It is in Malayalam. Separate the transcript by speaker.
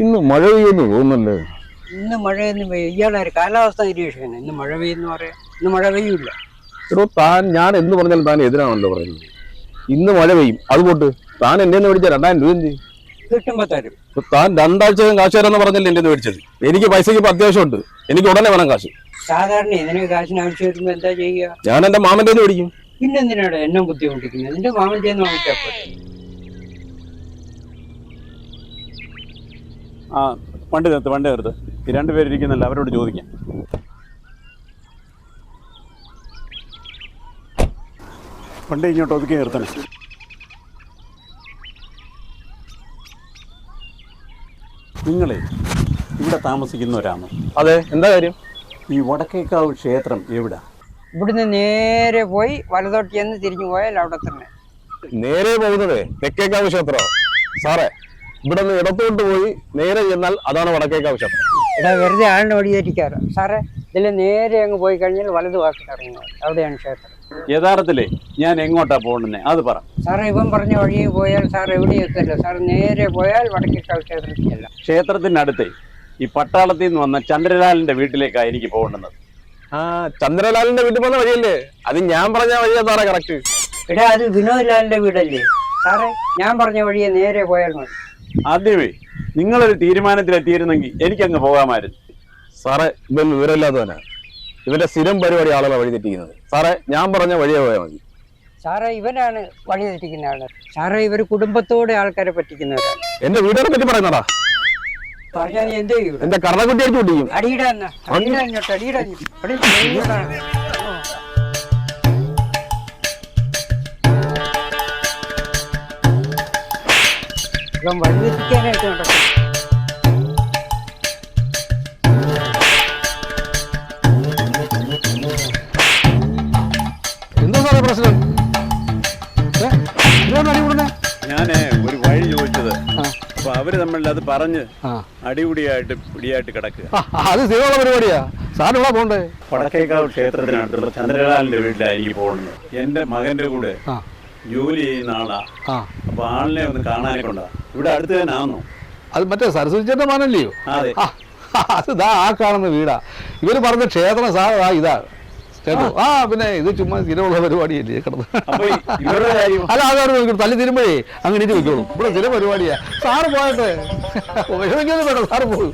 Speaker 1: ഇന്ന് മഴ പെയ്യുന്നു തോന്നല്ലേ
Speaker 2: ഇന്ന് മഴയൊന്നും പെയ്യും ഇയാളൊരു കാലാവസ്ഥ നിരീക്ഷകൻ ഇന്ന് മഴ പെയ്യുന്നു പറയാം. ഇന്ന് മഴ പെയ്യൂല.
Speaker 1: എടോ താൻ ഞാൻ എന്ത് പറഞ്ഞാലും താൻ എതിരാണല്ലോ പറയുന്നത്. ഇന്ന് മഴ പെയ്യും. അതുകൊണ്ട് താൻ എന്റെ മേടിച്ച രണ്ടായിരം രൂപ എന്ത്?
Speaker 2: കിട്ടുമ്പോ തരും.
Speaker 1: താൻ രണ്ടാഴ്ചയും കാശ് തരാന്ന് പറഞ്ഞല്ലേ എന്റെ മേടിച്ചത്? എനിക്ക് പൈസക്ക് ഇപ്പൊ അത്യാവശ്യമുണ്ട്. എനിക്ക് ഉടനെ വേണം കാശ്.
Speaker 2: സാധാരണ ഇതിന് കാശിന് ആവശ്യം വരുമ്പോ എന്താ ചെയ്യുക?
Speaker 1: ഞാൻ എന്റെ മാമന്റെ മേടിക്കും.
Speaker 2: പിന്നെന്തിനാണ് എന്നെ ബുദ്ധിമുട്ടിക്കുന്നത്? എന്റെ മാമന്റെ ചെയ്യുന്ന
Speaker 3: ആ വണ്ടി നിർത്ത് വണ്ടി നിർത്ത്. ഈ രണ്ട് പേരിരിക്കുന്നല്ല അവരോട് ചോദിക്കാം. വണ്ടി ഇങ്ങോട്ട് ഒതുക്കി നിർത്തണം. നിങ്ങളെ ഇവിടെ താമസിക്കുന്നവരാണോ
Speaker 1: അതെ എന്താ കാര്യം?
Speaker 3: ഈ വടക്കേക്കാവ് ക്ഷേത്രം എവിടെ?
Speaker 2: ഇവിടുന്ന് നേരെ പോയി വലതോട്ട് ചെന്ന് തിരിഞ്ഞു പോയാൽ അവിടെ തന്നെ.
Speaker 1: നേരെ പോകുന്നത് തെക്കേക്കാവ് ക്ഷേത്രം? സാറേ ഇവിടെ നിന്ന് ഇടത്തോട്ട് പോയി നേരെ ചെന്നാൽ അതാണ് വടക്കേക്കാവ് ക്ഷേത്രം.
Speaker 2: ഇവിടെ വെറുതെ ആളിനെ വഴിയേറ്റിക്കാറ്? സാറേ ഇതിൽ നേരെ അങ്ങ് പോയി കഴിഞ്ഞാൽ വലതു വാക്കി ഇറങ്ങുക അവിടെയാണ് ക്ഷേത്രം.
Speaker 3: യഥാർത്ഥത്തിലേ ഞാൻ എങ്ങോട്ടാ പോകുന്നത് അത് പറ.
Speaker 2: സാറേ ഇവൻ പറഞ്ഞ വഴിയിൽ പോയാൽ സാർ എവിടെ എത്തില്ല സാർ നേരെ പോയാൽ വടക്കേക്കാവ് ക്ഷേത്രത്തിലല്ല. ക്ഷേത്രത്തിന്റെ
Speaker 3: ക്ഷേത്രത്തിനടുത്തേ ഈ പട്ടാളത്തിൽ നിന്ന് വന്ന ചന്ദ്രലാലിന്റെ വീട്ടിലേക്കാണ് എനിക്ക് പോകേണ്ടത്.
Speaker 1: ആ ചന്ദ്രലാലിന്റെ വീട്ടിൽ പോകുന്ന വഴിയല്ലേ? അത് ഞാൻ പറഞ്ഞ വഴിയാ സാറേ കറക്റ്റ്
Speaker 2: എടാ അത് വിനോദ് ലാലിന്റെ വീടല്ലേ? സാറേ ഞാൻ പറഞ്ഞ വഴിയെ നേരെ പോയാൽ മതി.
Speaker 3: ആദ്യമേ നിങ്ങളൊരു തീരുമാനത്തിലെത്തിയിരുന്നെങ്കിൽ എനിക്കങ്ങ് പോകാമായിരുന്നു.
Speaker 1: സാറേ ഇവൻ വിവരമില്ലാത്തവനാ. ഇവന്റെ സ്ഥിരം പരിപാടി ആളുകളെ വഴി തെറ്റിക്കുന്നത്. സാറേ ഞാൻ പറഞ്ഞ വഴിയെ പോയാൽ മതി.
Speaker 2: സാറേ ഇവനാണ് വഴി തെറ്റിക്കുന്ന ആൾ. സാറേ ഇവർ കുടുംബത്തോടെ ആൾക്കാരെ പറ്റിക്കുന്നവരാണ്
Speaker 1: എന്റെ വീടിനെ പറ്റി പറയുന്നടാ
Speaker 2: പറഞ്ഞാൽ ചെയ്യും
Speaker 1: എന്റെ കർണക്കുട്ടി അടിച്ചു പൊട്ടിക്കും.
Speaker 2: അടിയിടാ. അടിയിടാ അടിയിടാ ഇങ്ങോട്ട്. അടി, അടിയിടാ. ഇവൻ വഴി തെറ്റിക്കാനായിട്ട് നടക്കും
Speaker 4: എന്താ സാറേ പ്രശ്നം?
Speaker 3: ഞാനേ ഒരു വഴി ചോദിച്ചത്. അപ്പൊ അവർ തമ്മിൽ അത് പറഞ്ഞ് അടിപൊളിയായിട്ട് പിടിയായിട്ട് കിടക്കുക.
Speaker 4: അത് സ്ഥിരമുള്ള പരിപാടിയാ. സാറിന് ഇവിടെ പോണ്ടേ
Speaker 3: വടക്കേക്കാവ് ക്ഷേത്രത്തിനടുത്തുള്ള ചന്ദ്രലാലിന്റെ വീട്ടിലായിരിക്കും പോകുന്നത്. എന്റെ മകന്റെ കൂടെ ജോലി ചെയ്യുന്ന ആളാ.
Speaker 4: ആ.
Speaker 3: അപ്പൊ ആളിനെ ഒന്ന് കാണാനെ കൊണ്ടാ ഇവിടെ അടുത്ത് തന്നെ ആണോ
Speaker 4: അത് മറ്റേ സരസ്വതി ചേട്ടൻ മാനല്ലയോ?
Speaker 3: അതെ.
Speaker 4: ആ അത് ദാ ആ കാണുന്ന വീടാ. ഇവർ പറഞ്ഞ ക്ഷേത്രം ആ ഇതാ. കേട്ടോ ആ. പിന്നെ ഇത് ചുമ്മാ സ്ഥിരമുള്ള പരിപാടിയല്ലേ കിടന്ന്?
Speaker 3: അപ്പൊ ഇവരുടെ കാര്യം
Speaker 4: അല്ല അതാണ് നോക്കിയിട്ട് തല്ലി തിരുമ്പോഴേ അങ്ങനെ ചോദിക്കോളൂ ഇവിടെ സ്ഥിരം പരിപാടിയാ സാറ് പോയട്ടെ. വിഷമിക്കൊന്നും വേണ്ട സാറ് പോകും